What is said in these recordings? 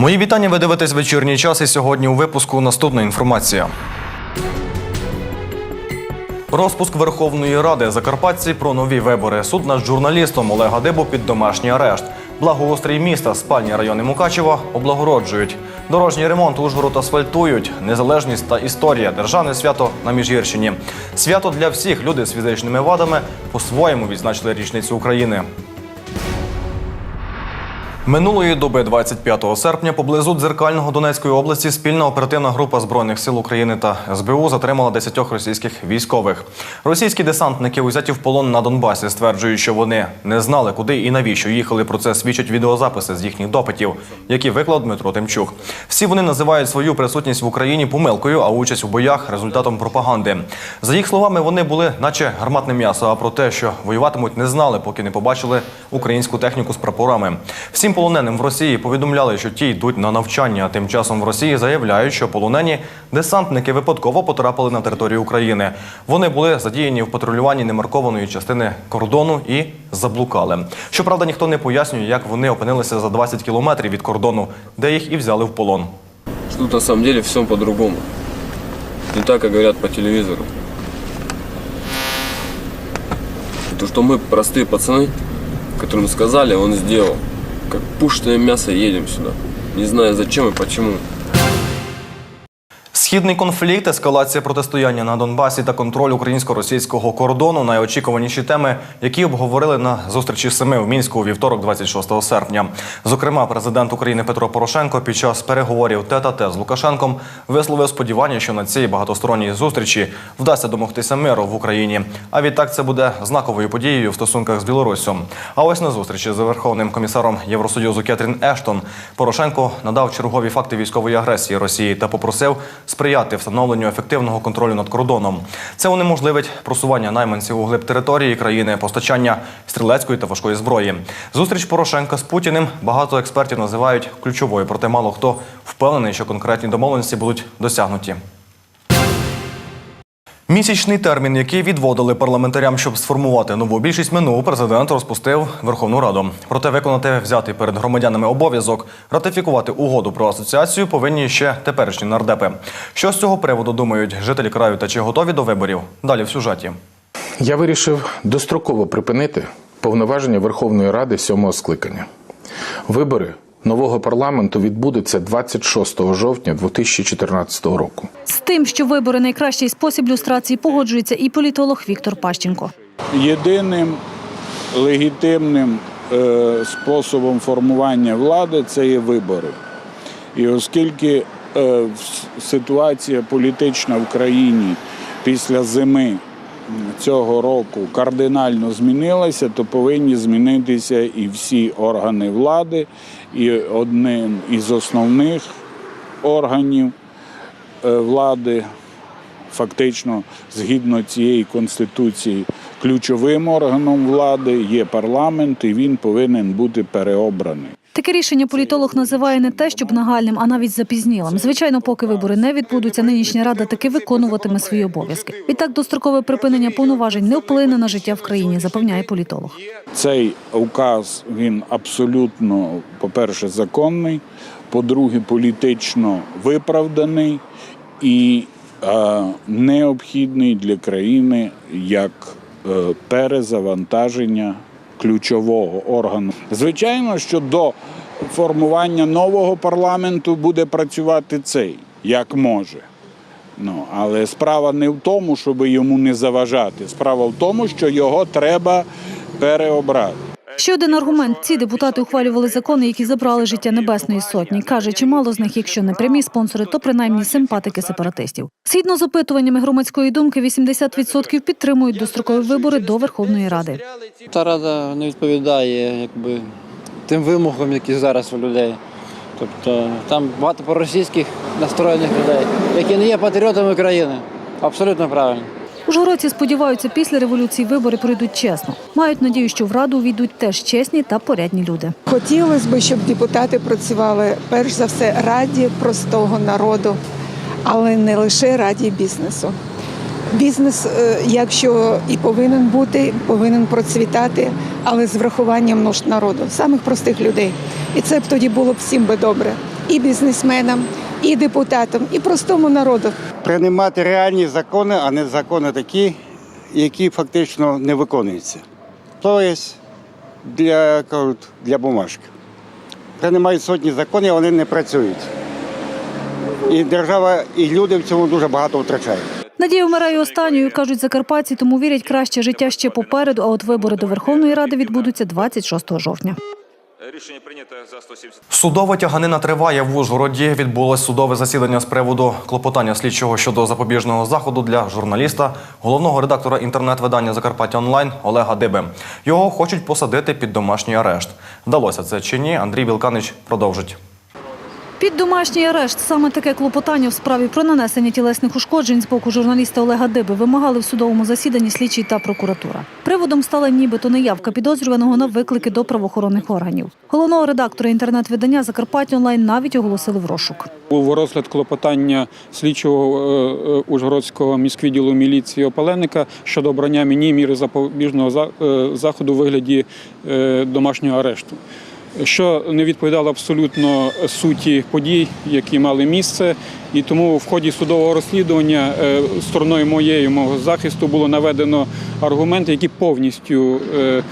Мої вітання. Ви дивитесь вечірній час. І сьогодні у випуску наступна інформація. Розпуск Верховної Ради Закарпатці про нові вибори. Суд над журналістом Олега Дибу під домашній арешт. Благоустрій міста, спальні райони Мукачева облагороджують. Дорожній ремонт Ужгород асфальтують. Незалежність та історія. Державне свято на Міжгірщині. Свято для всіх. Люди з фізичними вадами по-своєму відзначили річницю України. Минулої доби, 25 серпня, поблизу дзеркального Донецької області спільна оперативна група збройних сил України та СБУ затримала 10 російських військових. Російські десантники узяті в полон на Донбасі стверджують, що вони не знали, куди і навіщо їхали. Про це свідчать відеозаписи з їхніх допитів, які виклав Дмитро Тимчук. Всі вони називають свою присутність в Україні помилкою, а участь у боях результатом пропаганди. За їх словами, вони були, наче гарматне м'ясо. А про те, що воюватимуть, не знали, поки не побачили українську техніку з прапорами. Всім полоненим в Росії повідомляли, що ті йдуть на навчання. Тим часом в Росії заявляють, що полонені десантники випадково потрапили на територію України. Вони були задіяні в патрулюванні немаркованої частини кордону і заблукали. Щоправда, ніхто не пояснює, як вони опинилися за 20 кілометрів від кордону, де їх і взяли в полон. Что Тут на самом деле все по-другому. Не так, как говорят по телевизору. И То, что мы простые пацаны, которым сказали, он сделал. Как пушное мясо едем сюда. Не знаю зачем и почему. Східний конфлікт, ескалація протистояння на Донбасі та контроль українсько-російського кордону найочікуваніші теми, які обговорили на зустрічі семи в мінську у вівторок, 26 серпня. Зокрема, президент України Петро Порошенко під час переговорів тет-а-тет з Лукашенком висловив сподівання, що на цій багатосторонній зустрічі вдасться домогтися миру в Україні. А відтак це буде знаковою подією в стосунках з Білоруссю. А ось на зустрічі з верховним комісаром Євросоюзу Кетрін Ештон Порошенко надав чергові факти військової агресії Росії та попросив сприяти встановленню ефективного контролю над кордоном. Це унеможливить просування найманців у глиб території країни, постачання стрілецької та важкої зброї. Зустріч Порошенка з Путіним багато експертів називають ключовою, проте мало хто впевнений, що конкретні домовленості будуть досягнуті. Місячний термін, який відводили парламентарям, щоб сформувати нову більшість минув, президент розпустив Верховну Раду. Проте виконати взятий перед громадянами обов'язок ратифікувати угоду про асоціацію повинні ще теперішні нардепи. Що з цього приводу думають жителі краю та чи готові до виборів? Далі в сюжеті. Я вирішив достроково припинити повноваження Верховної Ради сьомого скликання. Вибори нового парламенту відбудуться 26 жовтня 2014 року. З тим, що вибори найкращий спосіб люстрації погоджується і політолог Віктор Пащенко. Єдиним легітимним е, способом формування влади це є вибори. І оскільки е, ситуація політична в країні після зими цього року кардинально змінилася, то повинні змінитися і всі органи влади, і одним із основних органів е, влади фактично згідно цієї конституції ключовим органом влади є парламент, і він повинен бути переобраний. Таке рішення політолог називає не те, щоб нагальним, а навіть запізнілим. Звичайно, поки вибори не відбудуться, нинішня рада таки виконуватиме свої обов'язки. Відтак, дострокове припинення повноважень не вплине на життя в країні, запевняє політолог. Цей указ він абсолютно, по-перше, законний, по-друге, політично виправданий і е, необхідний для країни як е, перезавантаження ключового органу. Звичайно, що до формування нового парламенту буде працювати цей як може. Ну, але справа не в тому, щоб йому не заважати. Справа в тому, що його треба переобрати. Ще один аргумент: ці депутати ухвалювали закони, які забрали життя небесної сотні. каже, чимало з них, якщо не прямі спонсори, то принаймні симпатики сепаратистів. Згідно з опитуваннями громадської думки, 80% підтримують дострокові вибори до Верховної Ради. Та рада не відповідає якби, тим вимогам, які зараз у людей. Тобто там багато проросійських настроєних людей, які не є патріотами країни. Абсолютно правильно. Ужгородці сподіваються, після революції вибори пройдуть чесно. Мають надію, що в раду увійдуть теж чесні та порядні люди. Хотілося б, щоб депутати працювали перш за все раді простого народу, але не лише раді бізнесу. Бізнес, е, якщо і повинен бути, повинен процвітати, але з врахуванням нужд народу, самих простих людей. І це б тоді було б всім би добре. і бізнесменам, і депутатам, і простому народу. приймати реальні закони, а не закони такі, які фактично не виконуються. Тобто для, кажуть, для бумажки. Приймають сотні законів, вони не працюють. І держава, і люди в цьому дуже багато втрачають. Надія вмирає останньою, кажуть закарпатці, тому вірять, краще життя ще попереду, а от вибори до Верховної Ради відбудуться 26 жовтня. Рішення прийнято за 170. Судова тяганина триває в Ужгороді. Відбулось судове засідання з приводу клопотання слідчого щодо запобіжного заходу для журналіста, головного редактора інтернет-видання Закарпаття Онлайн Олега Диби. Його хочуть посадити під домашній арешт. Вдалося це чи ні? Андрій Вілканич продовжить. Під домашній арешт саме таке клопотання в справі про нанесення тілесних ушкоджень з боку журналіста Олега Диби вимагали в судовому засіданні слідчий та прокуратура. Приводом стала нібито неявка підозрюваного на виклики до правоохоронних органів. Головного редактора інтернет-видання Закарпаття онлайн навіть оголосили в розшук. Був розгляд клопотання слідчого е, е, Ужгородського міськвідділу міліції Опаленника щодо обрання мені міри запобіжного е, заходу у вигляді домашнього арешту. Що не відповідало абсолютно суті подій, які мали місце, і тому в ході судового розслідування е, стороною моєї мого захисту було наведено аргументи, які повністю е,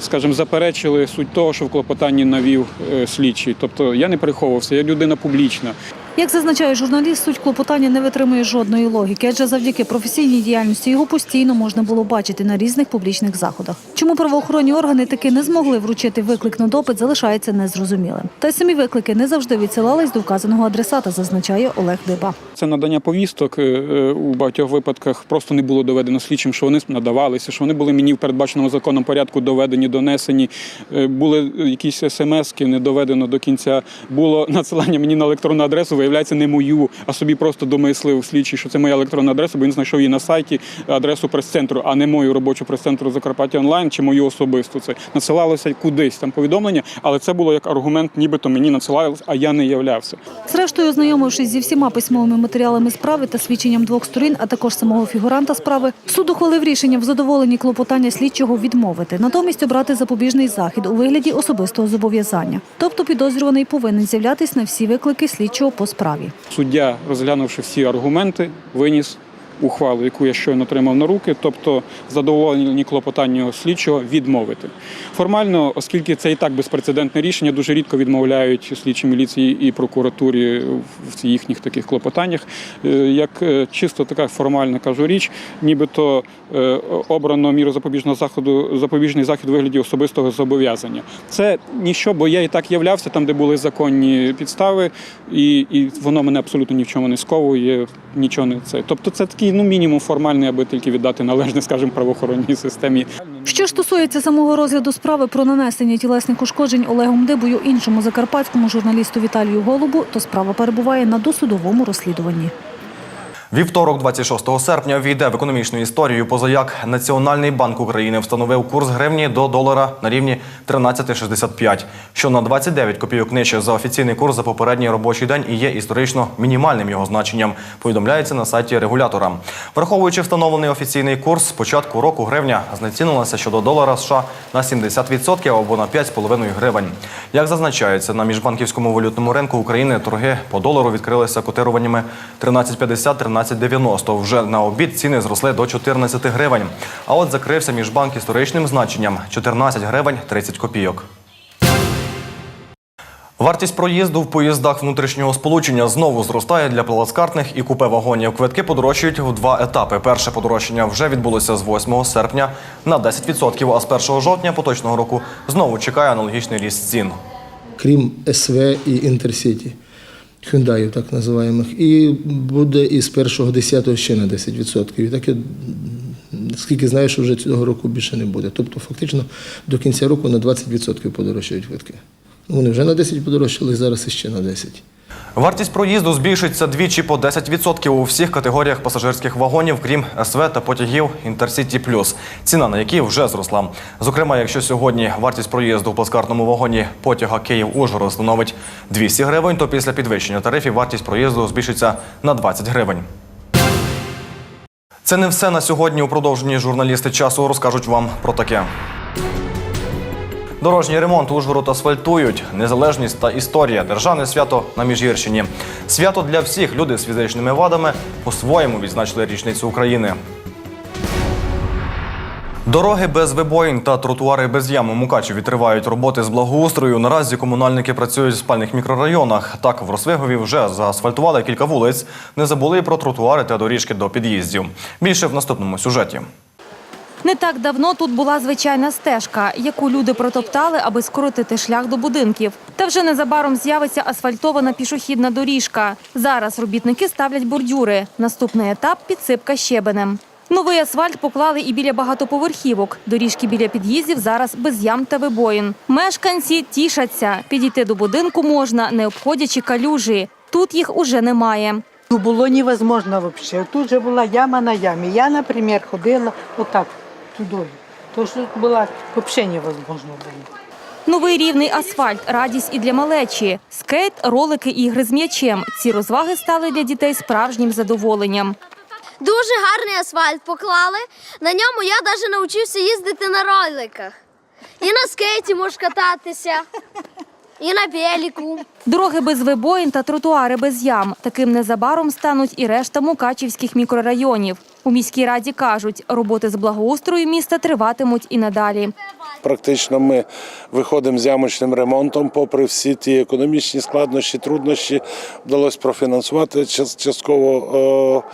скажімо, заперечили суть того, що в клопотанні навів е, слідчий. Тобто я не приховувався, я людина публічна. Як зазначає журналіст, суть клопотання не витримує жодної логіки, адже завдяки професійній діяльності його постійно можна було бачити на різних публічних заходах. Чому правоохоронні органи таки не змогли вручити виклик на допит, залишається незрозумілим. Та й самі виклики не завжди відсилались до вказаного адресата, зазначає Олег Диба. Це надання повісток е, е, у багатьох випадках просто не було доведено слідчим, що вони надавалися, що вони були мені в передбаченому законом порядку доведені, донесені. Е, Були якісь смски, не доведено до кінця. Було надсилання мені на електронну адресу, виявляється, не мою, а собі просто домислив слідчий, що це моя електронна адреса, бо він знайшов її на сайті адресу прес-центру, а не мою робочу прес-центру Закарпаття онлайн чи мою особисту. Це надсилалося кудись там повідомлення, але це було як аргумент, нібито мені надсилалося, а я не являвся. Зрештою, ознайомившись зі всіма письмовими матеріалами справи та свідченням двох сторін, а також самого фігуранта справи, суд ухвалив рішення в задоволенні клопотання слідчого відмовити, натомість обрати запобіжний захід у вигляді особистого зобов'язання. Тобто підозрюваний повинен з'являтись на всі виклики слідчого по справі. Суддя, розглянувши всі аргументи, виніс ухвалу, яку я щойно отримав на руки, тобто задоволені клопотанню слідчого відмовити. Формально, оскільки це і так безпрецедентне рішення, дуже рідко відмовляють слідчі міліції і прокуратурі в їхніх таких клопотаннях. Е, Як е, чисто така формальна кажу річ, нібито е, обрано міру запобіжного заходу, запобіжний захід у вигляді особистого зобов'язання. Це ніщо, бо я і так являвся там, де були законні підстави, і, і воно мене абсолютно ні в чому не сковує, нічого не це. Тобто це такий ну мінімум формальний, аби тільки віддати належне, скажімо, правоохоронній системі. Що ж стосується самого розгляду справи про нанесення тілесних ушкоджень Олегом Дибою іншому закарпатському журналісту Віталію Голубу, то справа перебуває на досудовому розслідуванні. Вівторок, 26 серпня, війде в економічну історію, поза як Національний банк України встановив курс гривні до долара на рівні 13,65, що на 29 копійок нижче за офіційний курс за попередній робочий день і є історично мінімальним його значенням. Повідомляється на сайті регулятора. Враховуючи встановлений офіційний курс, з початку року гривня знецінилася щодо долара США на 70% або на 5,5 гривень. Як зазначається на міжбанківському валютному ринку України, торги по долару відкрилися котируваннями 13,50-13,90. Вже на обід ціни зросли до 14 гривень. А от закрився міжбанк історичним значенням 14 гривень 30 копійок. Вартість проїзду в поїздах внутрішнього сполучення знову зростає для плацкартних і купе вагонів. Квитки подорожчають в два етапи. Перше подорожчання вже відбулося з 8 серпня на 10%, а з 1 жовтня поточного року знову чекає аналогічний ріст цін. крім СВ і Інтерсіті, Hyundai, так називаємих. І буде із 1.10 ще на 10%. І таке, скільки знаю, що вже цього року більше не буде. Тобто, фактично, до кінця року на 20% подорожчають квитки. Вони вже на 10 подорожчали, зараз іще на 10. Вартість проїзду збільшиться двічі по 10% у всіх категоріях пасажирських вагонів, крім СВ та потягів Інтерсіті Плюс, ціна на які вже зросла. Зокрема, якщо сьогодні вартість проїзду в плацкартному вагоні потяга Київ-Ужгород становить 200 гривень, то після підвищення тарифів вартість проїзду збільшиться на 20 гривень. Це не все на сьогодні. У продовженні журналісти часу розкажуть вам про таке. Дорожній ремонт Ужгород асфальтують. Незалежність та історія. Державне свято на Міжгірщині. Свято для всіх. Люди з фізичними вадами по-своєму відзначили річницю України. Дороги без вибоїн та тротуари без ям у Мукачеві тривають роботи з благоустрою. Наразі комунальники працюють в спальних мікрорайонах. Так, в Росвигові вже заасфальтували кілька вулиць. Не забули про тротуари та доріжки до під'їздів. Більше в наступному сюжеті. Не так давно тут була звичайна стежка, яку люди протоптали, аби скоротити шлях до будинків. Та вже незабаром з'явиться асфальтована пішохідна доріжка. Зараз робітники ставлять бордюри. Наступний етап підсипка щебенем. Новий асфальт поклали і біля багатоповерхівок. Доріжки біля під'їздів зараз без ям та вибоїн. Мешканці тішаться. Підійти до будинку можна, не обходячи калюжі. Тут їх уже немає. Ну, було невозможно взагалі. Тут же була яма на ямі. Я, наприклад, ходила отак туди. То що тут була взагалі невозможно було. Новий рівний асфальт радість і для малечі. Скейт, ролики, ігри з м'ячем. Ці розваги стали для дітей справжнім задоволенням. Дуже гарний асфальт поклали. На ньому я навіть навчився їздити на роликах. І на скейті можеш кататися, і на велику. Дороги без вибоїн та тротуари без ям. Таким незабаром стануть і решта мукачівських мікрорайонів. У міській раді кажуть, роботи з благоустрою міста триватимуть і надалі. Практично ми виходимо з ямочним ремонтом, попри всі ті економічні складнощі, труднощі, вдалося профінансувати час- частково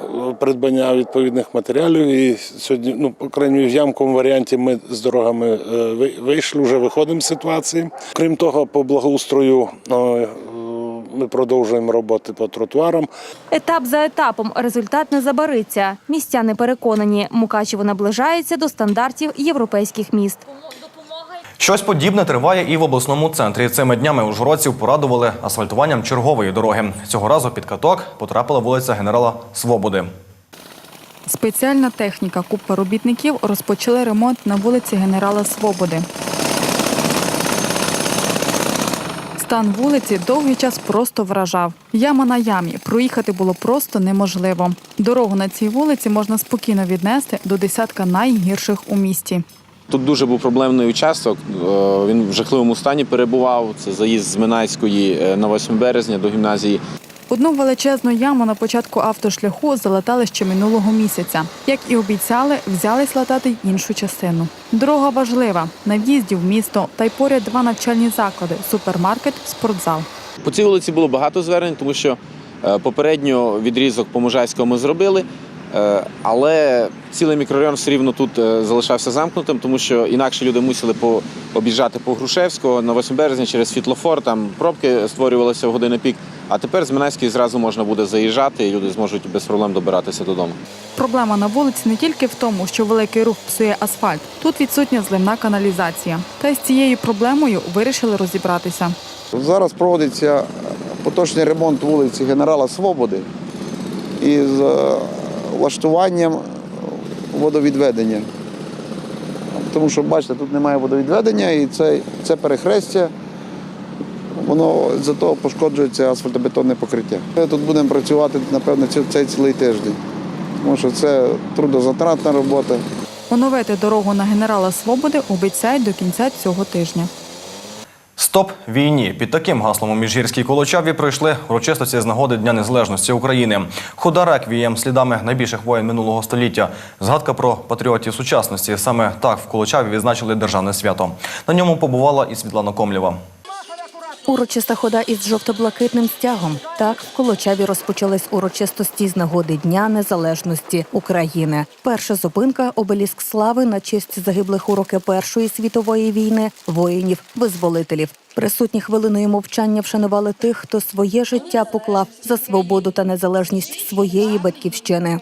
е, придбання відповідних матеріалів. І сьогодні, ну, по крайній в ямковому варіанті ми з дорогами е, ви- вийшли, вже виходимо з ситуації. Крім того, по благоустрою е, ми продовжуємо роботи по тротуарам. Етап за етапом результат не забариться. Містяни переконані, Мукачево наближається до стандартів європейських міст. Щось подібне триває і в обласному центрі. Цими днями ужгородців порадували асфальтуванням чергової дороги. Цього разу під каток потрапила вулиця генерала Свободи. Спеціальна техніка купа робітників розпочали ремонт на вулиці Генерала Свободи. Стан вулиці довгий час просто вражав. Яма на ямі. Проїхати було просто неможливо. Дорогу на цій вулиці можна спокійно віднести до десятка найгірших у місті. Тут дуже був проблемний участок. е, Він в жахливому стані перебував. Це заїзд з Минайської е, на 8 березня до гімназії. Одну величезну яму на початку автошляху залатали ще минулого місяця. Як і обіцяли, взялись латати іншу частину. Дорога важлива на в'їзді в місто та й поряд два навчальні заклади супермаркет, спортзал. По цій вулиці було багато звернень, тому що е, попередньо відрізок по Можайському ми зробили. е, Але цілий мікрорайон все рівно тут е, залишався замкнутим, тому що інакше люди мусили об'їжджати по Грушевського на 8 березня через світлофор, там пробки створювалися в години пік. А тепер з Минайської зразу можна буде заїжджати, і люди зможуть без проблем добиратися додому. Проблема на вулиці не тільки в тому, що великий рух псує асфальт. Тут відсутня зливна каналізація. Та й з цією проблемою вирішили розібратися. Зараз проводиться поточний ремонт вулиці Генерала Свободи із е, влаштуванням водовідведення. Тому що, бачите, тут немає водовідведення і це, це перехрестя, воно за того пошкоджується асфальтобетонне покриття. Ми тут будемо працювати, напевно, цей цілий тиждень, тому що це трудозатратна робота. Оновити дорогу на генерала Свободи обіцяють до кінця цього тижня. Стоп війні. Під таким гаслом у Міжгірській Колочаві пройшли урочистості з нагоди Дня Незалежності України. Хода реквієм слідами найбільших воєн минулого століття. Згадка про патріотів сучасності. Саме так в Колочаві відзначили державне свято. На ньому побувала і Світлана Комлєва. Урочиста хода із жовто-блакитним стягом. Так в Колочаві розпочались урочистості з нагоди Дня Незалежності України. Перша зупинка обеліск слави на честь загиблих у роки Першої світової війни, воїнів-визволителів. Присутні хвилиною мовчання вшанували тих, хто своє життя поклав за свободу та незалежність своєї батьківщини.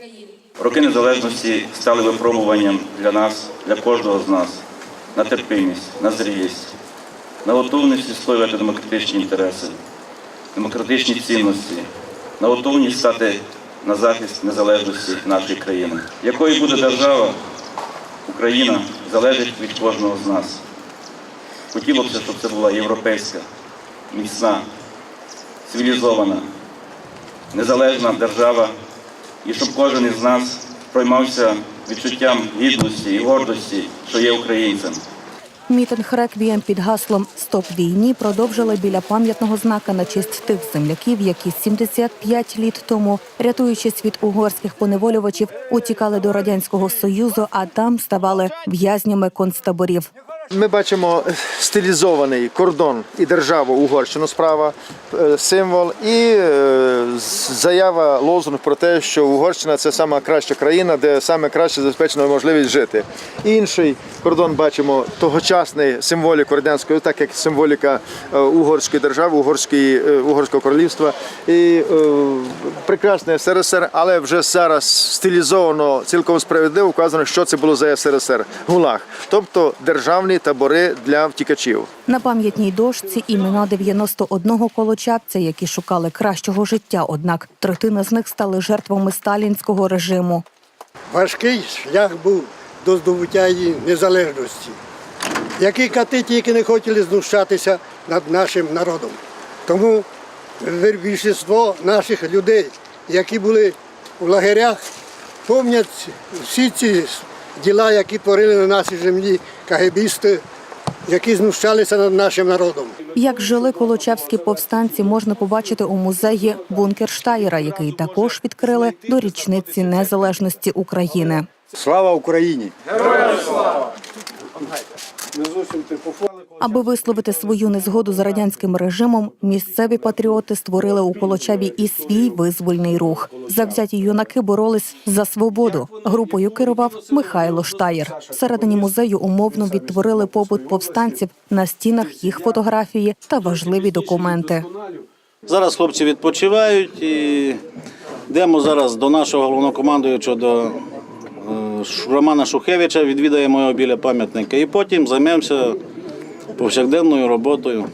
Роки незалежності стали випробуванням для нас, для кожного з нас на терпимість, на зрілість, на готовність відстоювати демократичні інтереси, демократичні цінності, на готовність стати на захист незалежності нашої країни. Якою буде держава, Україна залежить від кожного з нас. Хотілося б, щоб це була європейська, міцна, цивілізована, незалежна держава, і щоб кожен із нас проймався відчуттям гідності і гордості, що є українцем. Мітинг реквієм під гаслом Стоп війні продовжили біля пам'ятного знака на честь тих земляків, які 75 літ тому, рятуючись від угорських поневолювачів, утікали до радянського союзу, а там ставали в'язнями концтаборів. Ми бачимо стилізований кордон і державу Угорщину справа, е, символ, і е, заява лозунг про те, що Угорщина це сама краща країна, де саме краще забезпечена можливість жити. Інший кордон бачимо тогочасний символіку радянської, так як символіка е, угорської держави, угорської, угорського королівства. І е, прекрасний СРСР, але вже зараз стилізовано цілком справедливо вказано, що це було за СРСР. ГУЛАГ, тобто державні табори для втікачів. На пам'ятній дошці імена 91 колочапця, які шукали кращого життя. Однак третина з них стали жертвами сталінського режиму. Важкий шлях був до здобуття її незалежності. Які кати тільки не хотіли знущатися над нашим народом. Тому більшість наших людей, які були в лагерях, пам'ятають всі ці діла, які творили на нашій землі кагебісти, які знущалися над нашим народом. Як жили Колочевські повстанці, можна побачити у музеї Бункер Штаєра, який також відкрили до річниці незалежності України. Слава Україні! Аби висловити свою незгоду з радянським режимом, місцеві патріоти створили у Колочаві і свій визвольний рух. Завзяті юнаки боролись за свободу. Групою керував Михайло Штаєр. Всередині музею умовно відтворили побут повстанців на стінах їх фотографії та важливі документи. Зараз хлопці відпочивають і йдемо зараз до нашого головнокомандуючого, до Романа Шухевича, відвідаємо його біля пам'ятника і потім займемося повсякденною роботою.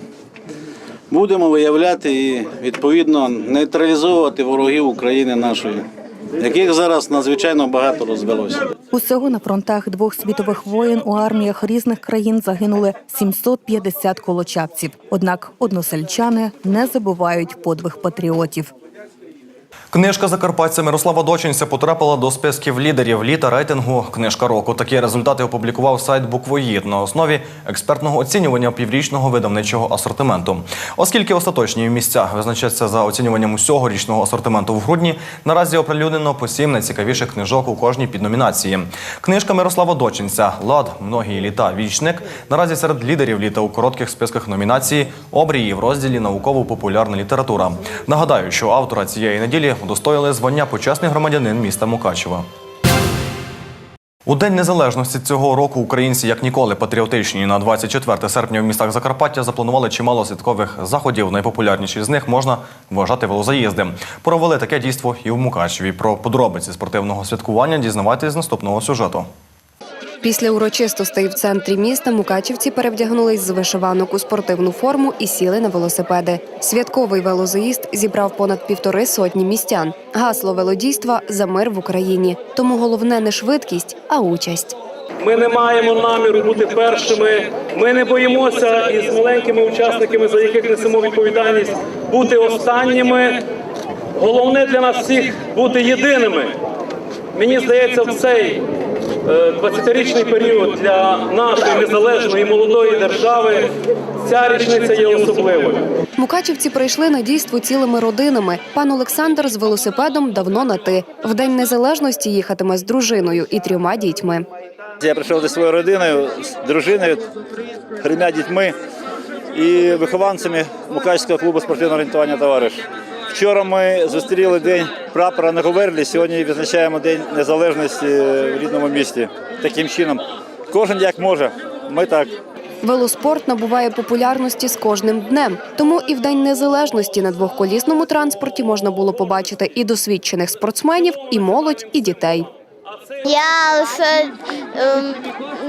Будемо виявляти і відповідно нейтралізовувати ворогів України нашої, яких зараз надзвичайно багато розвелося. Усього на фронтах двох світових воєн у арміях різних країн загинули 750 колочапців. Однак односельчани не забувають подвиг патріотів. Книжка закарпатця Мирослава Дочинця потрапила до списків лідерів літа рейтингу Книжка року. Такі результати опублікував сайт Буквоїд на основі експертного оцінювання піврічного видавничого асортименту. Оскільки остаточні місця визначаться за оцінюванням усього річного асортименту в грудні, наразі оприлюднено по сім найцікавіших книжок у кожній підномінації. Книжка Мирослава Дочинця Лад, многі літа, вічник наразі серед лідерів літа у коротких списках номінації обрії в розділі науково-популярна література. Нагадаю, що автора цієї неділі удостоїли звання почесний громадянин міста Мукачева. У День Незалежності цього року українці як ніколи патріотичні. На 24 серпня в містах Закарпаття запланували чимало святкових заходів. Найпопулярніші з них можна вважати велозаїзди. Провели таке дійство і в Мукачеві. Про подробиці спортивного святкування дізнавайтесь з наступного сюжету. Після урочистостей в центрі міста мукачівці перевдягнулись з вишиванок у спортивну форму і сіли на велосипеди. Святковий велозаїзд зібрав понад півтори сотні містян. Гасло велодійства за мир в Україні. Тому головне не швидкість, а участь. Ми не маємо наміру бути першими. Ми не боїмося із маленькими учасниками, за яких несемо відповідальність, бути останніми. Головне для нас всіх бути єдиними. Мені здається, в цей 20-річний період для нашої незалежної молодої держави ця річниця є особливою. Мукачівці прийшли на дійство цілими родинами. Пан Олександр з велосипедом давно на ти. В день незалежності їхатиме з дружиною і трьома дітьми. Я прийшов зі своєю родиною, з дружиною, трьома дітьми і вихованцями Мукачського клубу спортивного орієнтування товариш. Вчора ми зустріли день прапора на Говерлі, сьогодні відзначаємо День Незалежності в рідному місті. Таким чином, кожен як може. Ми так. Велоспорт набуває популярності з кожним днем. Тому і в день незалежності на двохколісному транспорті можна було побачити і досвідчених спортсменів, і молодь, і дітей. Я лише ем,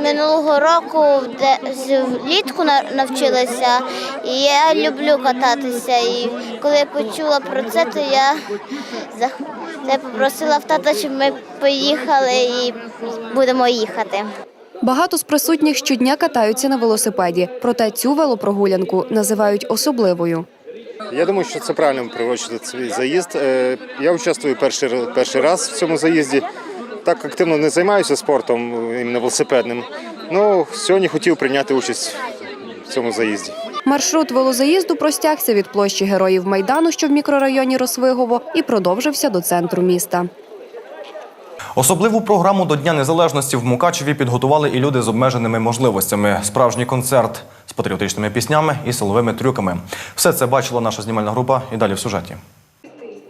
минулого року де, влітку на- навчилася, і я люблю кататися. І коли я почула про це, то я, я попросила в тата, щоб ми поїхали і будемо їхати. Багато з присутніх щодня катаються на велосипеді, проте цю велопрогулянку називають особливою. Я думаю, що це правильно прирочити цей заїзд. Е, Я участвую перший, перший раз в цьому заїзді. Так активно не займаюся спортом іменно велосипедним. Ну, сьогодні хотів прийняти участь в цьому заїзді. Маршрут велозаїзду простягся від площі Героїв Майдану, що в мікрорайоні Росвигово, і продовжився до центру міста. Особливу програму до Дня Незалежності в Мукачеві підготували і люди з обмеженими можливостями. Справжній концерт з патріотичними піснями і силовими трюками. Все це бачила наша знімальна група. І далі в сюжеті.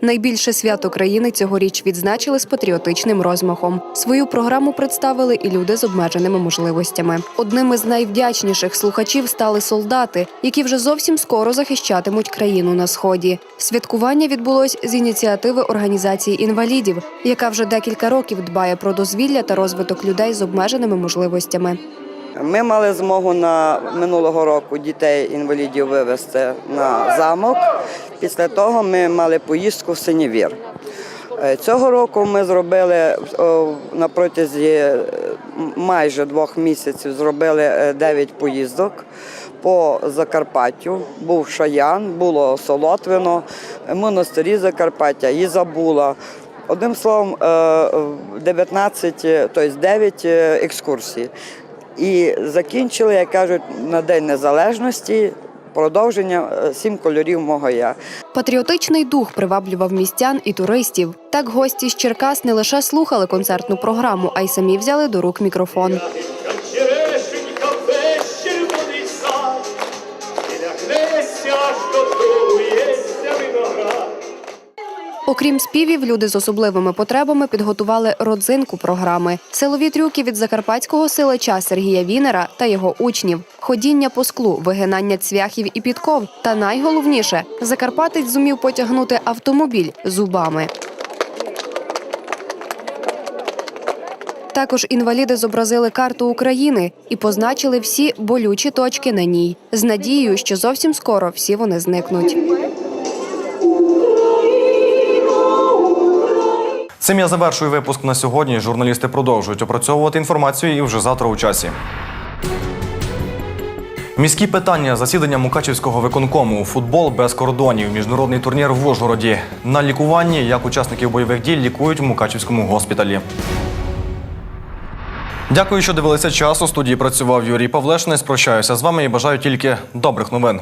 Найбільше свято країни цьогоріч відзначили з патріотичним розмахом. Свою програму представили і люди з обмеженими можливостями. Одним із найвдячніших слухачів стали солдати, які вже зовсім скоро захищатимуть країну на сході. Святкування відбулось з ініціативи організації інвалідів, яка вже декілька років дбає про дозвілля та розвиток людей з обмеженими можливостями. Ми мали змогу на минулого року дітей-інвалідів вивезти на замок. Після того ми мали поїздку в Синівір. Е, Цього року ми зробили на протязі е, майже двох місяців зробили е, дев'ять поїздок по Закарпаттю. Був Шаян, було Солотвино, монастирі Закарпаття, Ізабула. Одним словом, е, 19, е, тобто 9 е, екскурсій. І закінчили, як кажуть, на День Незалежності продовження е, сім кольорів мого я. Патріотичний дух приваблював містян і туристів. Так гості з Черкас не лише слухали концертну програму, а й самі взяли до рук мікрофон. Окрім співів, люди з особливими потребами підготували родзинку програми, силові трюки від закарпатського силача Сергія Вінера та його учнів, ходіння по склу, вигинання цвяхів і підков. Та найголовніше закарпатець зумів потягнути автомобіль зубами. Також інваліди зобразили карту України і позначили всі болючі точки на ній з надією, що зовсім скоро всі вони зникнуть. Цим я завершую випуск на сьогодні. Журналісти продовжують опрацьовувати інформацію і вже завтра у часі. Міські питання засідання Мукачівського виконкому, футбол без кордонів, міжнародний турнір в Ужгороді. На лікуванні, як учасників бойових дій лікують в Мукачівському госпіталі. Дякую, що дивилися час. У студії працював Юрій Павлешний. Прощаюся з вами і бажаю тільки добрих новин.